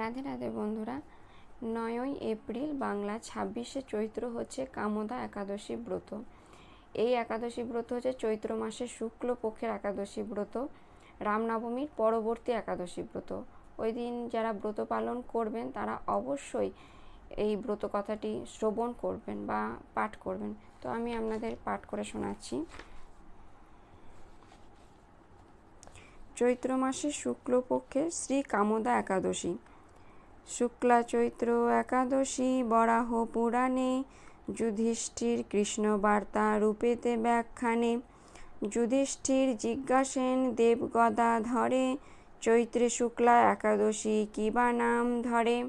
রাধে রাধে বন্ধুরা, নয়ই এপ্রিল বাংলা ছাব্বিশে চৈত্র হচ্ছে কামদা একাদশী ব্রত। এই একাদশী ব্রত হচ্ছে চৈত্র মাসের শুক্লপক্ষের একাদশী ব্রত, রামনবমীর পরবর্তী একাদশী ব্রত। ওই দিন যারা ব্রত পালন করবেন, তারা অবশ্যই এই ব্রত কথাটি শ্রবণ করবেন বা পাঠ করবেন। তো আমি আপনাদের পাঠ করে শোনাচ্ছি। চৈত্র মাসের শুক্লপক্ষের শ্রী কামদা একাদশী। শুক্লা চৈত্র একাদশী বরাহ পুরাণে, যুধিষ্ঠির কৃষ্ণ বার্তা রূপেতে ব্যাখ্যানে, যুধিষ্ঠির জিজ্ঞাসেন দেবগদা ধরে চৈত্রে শুক্লা একাদশী কিবা নাম ধরে?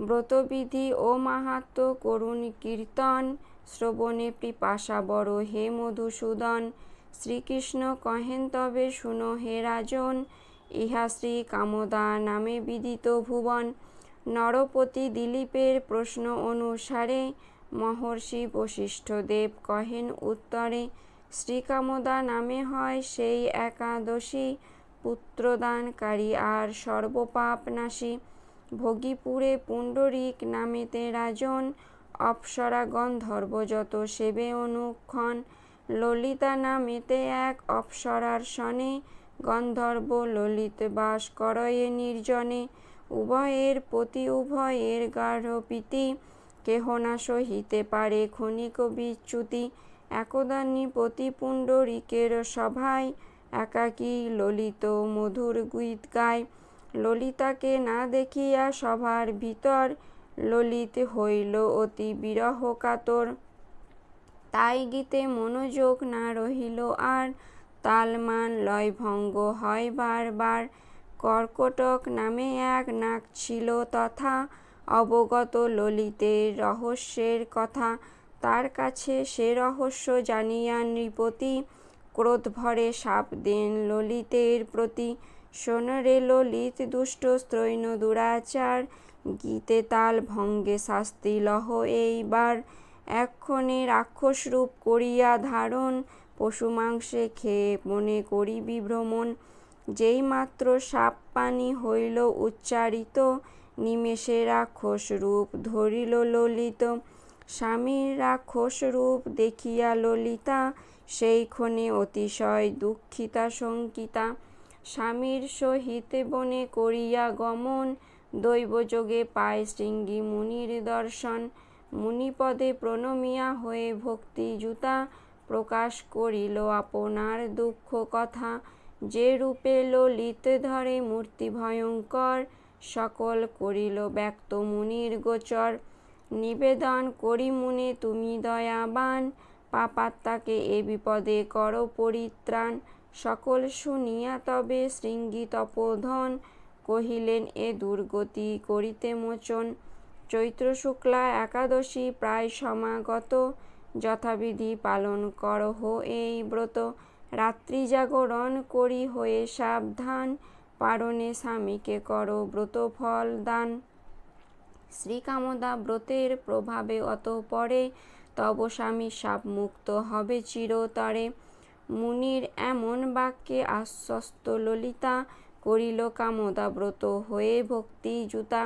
ব্রতবিধি ও মাহাত্ম করুণ কীর্তন, শ্রবণে পিপাসা বড় হে মধুসূদন, শ্রীকৃষ্ণ কহেন তবে শুনো হে রাজন ইহা শ্রী কামদা নামে বিদিত ভুবন। নরপতি দিলীপের প্রশ্ন অনুসারে মহর্ষি বশিষ্ঠদেব কহেন উত্তরে শ্রীকামদা নামে হয় সেই একাদশী পুত্রদানকারী আর সর্বপাপ নাশী। ভোগীপুরে পুণ্ডরিক নামেতে রাজন, অপ্সরা গন্ধর্ব যত সেবে অনুক্ষণ। ললিতা নামেতে এক অপ্সরার সনে গন্ধর্ব ললিত বাস করয়ে নির্জনে, উভয়ের প্রতি উভয়ের গাঢ়পীতি কেহ না সহিতে পারে ক্ষণিক বিচ্যুতি। একদা নৃপতি পুণ্ডরিকের সভায় একাকী ললিত মধুর গীত গায়। ললিতাকে না দেখিয়া সভার ভিতর ললিত হইল অতি বিরহ কাতর। তাই গীতে মনোযোগ না রহিল আর তালমান লয়ভঙ্গ হয় বারবার। কর্কটক নামে এক নাক ছিল তথা অবগত ললিতের রহস্যের কথা। তার কাছে সে রহস্য জানিয়া নৃপতি ক্রোধ ভরে সাপ দেন ললিতের প্রতি। শোনরে ললিত দুষ্ট স্ত্রৈন দুরাচার, গীতে তাল ভঙ্গে শাস্তি লহ এইবার। এক্ষণে রাক্ষস রূপ করিয়া ধারণ পশু মাংসে খেয়ে মনে করি বিভ্রমণ যেই মাত্র সাপ পানি হইল উচ্চারিত, নিমেষে রাক্ষস রূপ ধরিল ললিত। স্বামীর রাক্ষস রূপ দেখিয়া ললিতা সেই ক্ষণে অতিশয় দুঃখিতা শঙ্কিতা। স্বামীর সহিত বনে করিয়া গমন, দৈবযোগে পায় শৃঙ্গী মুনির দর্শন। মুনিপদে প্রণমিয়া হয়ে ভক্তি জুতা প্রকাশ করিল, আপনার দুঃখ কথা যে রূপে ললিত ধরে মূর্তি ভয়ঙ্কর, সকল করিল ব্যক্ত মুনির গোচর। নিবেদন করি মুনে, তুমি দয়াবান, পাপাত্মাকে এ বিপদে কর পরিত্রাণ। সকল শুনিয়া তবে শৃঙ্গী তপোধন, কহিলেন, এ দুর্গতি করিতে মোচন। চৈত্র শুক্লা একাদশী প্রায় সমাগত। যথাবিধি পালন করহ এই ব্রত। রাত্রি জাগরণ করি হয়ে সাবধান পারণে স্বামীকে করো ব্রত ফল দান। শ্রীকামদা ব্রতের প্রভাবে অত পরে তব স্বামী সাপ মুক্ত হবে চিরতরে। মুনির এমন বাক্যে আশ্বস্ত ললিতা করিল, কামদা ব্রত হয়ে ভক্তি জুতা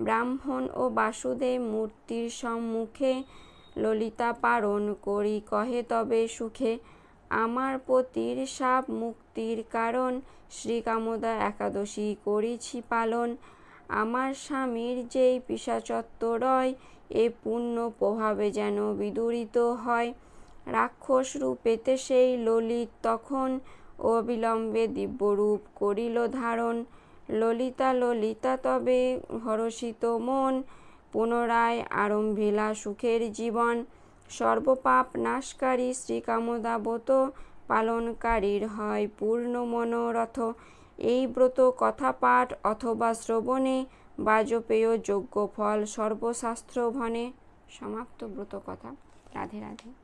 ব্রাহ্মণ ও বাসুদেব মূর্তির সম্মুখে ললিতা পারণ করি, কহে তবে সুখে। আমার পতির সাপ মুক্তির কারণ শ্রীকামদা একাদশী করিছি পালন। আমার স্বামীর যেই পিসাচত্ব রয় এ পূর্ণ প্রভাবে যেন বিদূরিত হয়। রাক্ষস রূপেতে সেই ললিত তখন অবিলম্বে দিব্যরূপ করিল ধারণ। ললিতা ললিতা, তবে হরষিত মন পুনরায় আরম্ভিলা সুখের জীবন। সর্বপাপ নাশকারী শ্রীকামদাবত পালনকারীর হয় পূর্ণ মনোরথ। এই ব্রত কথা পাঠ অথবা শ্রবণে বাজপেয় যোগ্য ফল সর্বশাস্ত্র ভনে সমাপ্ত ব্রত কথা। রাধে রাধে।